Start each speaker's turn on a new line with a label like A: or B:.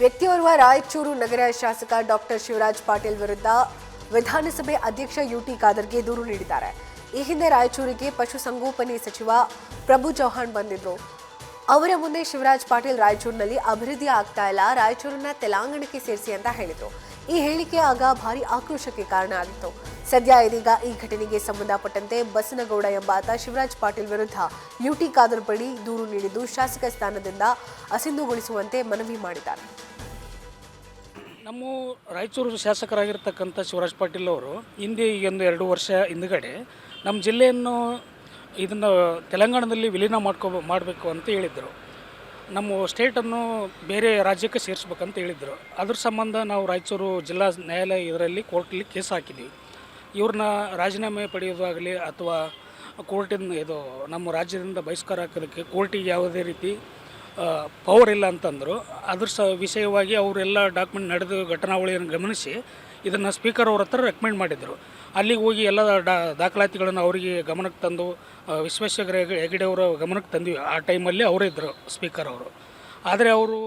A: ವ್ಯಕ್ತಿಯೋರ್ವ ರಾಯಚೂರು ನಗರ ಶಾಸಕ ಡಾಕ್ಟರ್ ಶಿವರಾಜ್ ಪಾಟೀಲ್ ವಿರುದ್ಧ ವಿಧಾನಸಭೆ ಅಧ್ಯಕ್ಷ ಯುಟಿ ಖಾದರ್ಗೆ ದೂರು ನೀಡಿದ್ದಾರೆ. ಈ ಹಿಂದೆ ರಾಯಚೂರಿಗೆ ಪಶುಸಂಗೋಪನೆ ಸಚಿವ ಪ್ರಭು ಚೌಹಾಣ್ ಬಂದಿದ್ರು. ಅವರ ಮುಂದೆ ಶಿವರಾಜ್ ಪಾಟೀಲ್ ರಾಯಚೂರಿನಲ್ಲಿ ಅಭಿವೃದ್ಧಿ ಆಗ್ತಾ ಇಲ್ಲ, ರಾಯಚೂರನ್ನ ತೆಲಂಗಾಣಕ್ಕೆ ಸೇರಿಸಿ ಅಂತ ಹೇಳಿದ್ರು. ಈ ಹೇಳಿಕೆ ಆಗ ಭಾರಿ ಆಕ್ರೋಶಕ್ಕೆ ಕಾರಣ ಆಗಿತ್ತು. ಸದ್ಯ ಇದೀಗ ಈ ಘಟನೆಗೆ ಸಂಬಂಧಪಟ್ಟಂತೆ ಬಸನಗೌಡ ಎಂಬಾತ ಶಿವರಾಜ್ ಪಾಟೀಲ್ ವಿರುದ್ಧ ಯುಟಿ ಖಾದರ್ ಬಳಿ ದೂರು ನೀಡಿದ್ದು ಶಾಸಕ ಸ್ಥಾನದಿಂದ ಅಸಿಂಧುಗೊಳಿಸುವಂತೆ ಮನವಿ ಮಾಡಿದ್ದಾರೆ.
B: ನಮ್ಮ ರಾಯಚೂರು ಶಾಸಕರಾಗಿರ್ತಕ್ಕಂಥ ಶಿವರಾಜ್ ಪಾಟೀಲ್ ಅವರು ಹಿಂದೆ ಈಗೊಂದು ಎರಡು ವರ್ಷ ಹಿಂದುಗಡೆ ನಮ್ಮ ಜಿಲ್ಲೆಯನ್ನು ಇದನ್ನು ತೆಲಂಗಾಣದಲ್ಲಿ ವಿಲೀನ ಮಾಡ್ಕೋ ಮಾಡಬೇಕು ಅಂತ ಹೇಳಿದರು. ನಮ್ಮ ಸ್ಟೇಟನ್ನು ಬೇರೆ ರಾಜ್ಯಕ್ಕೆ ಸೇರಿಸ್ಬೇಕಂತ ಹೇಳಿದರು. ಅದ್ರ ಸಂಬಂಧ ನಾವು ರಾಯಚೂರು ಜಿಲ್ಲಾ ನ್ಯಾಯಾಲಯ ಇದರಲ್ಲಿ ಕೋರ್ಟಲ್ಲಿ ಕೇಸ್ ಹಾಕಿದ್ವಿ. ಇವ್ರನ್ನ ರಾಜೀನಾಮೆ ಪಡೆಯೋದಾಗಲಿ ಅಥವಾ ಕೋರ್ಟಿನ ಇದು ನಮ್ಮ ರಾಜ್ಯದಿಂದ ಬಹಿಷ್ಕಾರ ಹಾಕೋದಕ್ಕೆ ಕೋರ್ಟಿಗೆ ಯಾವುದೇ ರೀತಿ ಪವರ್ ಇಲ್ಲ ಅಂತಂದರು. ಅದ್ರ ಸ ವಿಷಯವಾಗಿ ಅವರೆಲ್ಲ ಡಾಕ್ಯುಮೆಂಟ್ ನಡೆದು ಘಟನಾವಳಿಯನ್ನು ಗಮನಿಸಿ ಇದನ್ನು ಸ್ಪೀಕರ್ ಅವ್ರ ಹತ್ರ ರೆಕಮೆಂಡ್ ಮಾಡಿದರು. ಅಲ್ಲಿಗೆ ಹೋಗಿ ಎಲ್ಲ ಡಾ, ದಾಖಲಾತಿಗಳನ್ನು ಅವರಿಗೆ ಗಮನಕ್ಕೆ ತಂದು ವಿಶ್ವೇಶ್ವರ ಹೆಗಡೆ ಅವರ ಗಮನಕ್ಕೆ ತಂದ್ವಿ. ಆ ಟೈಮಲ್ಲಿ ಅವರೇ ಇದ್ದರು ಸ್ಪೀಕರ್ ಅವರು. ಆದರೆ ಅವರು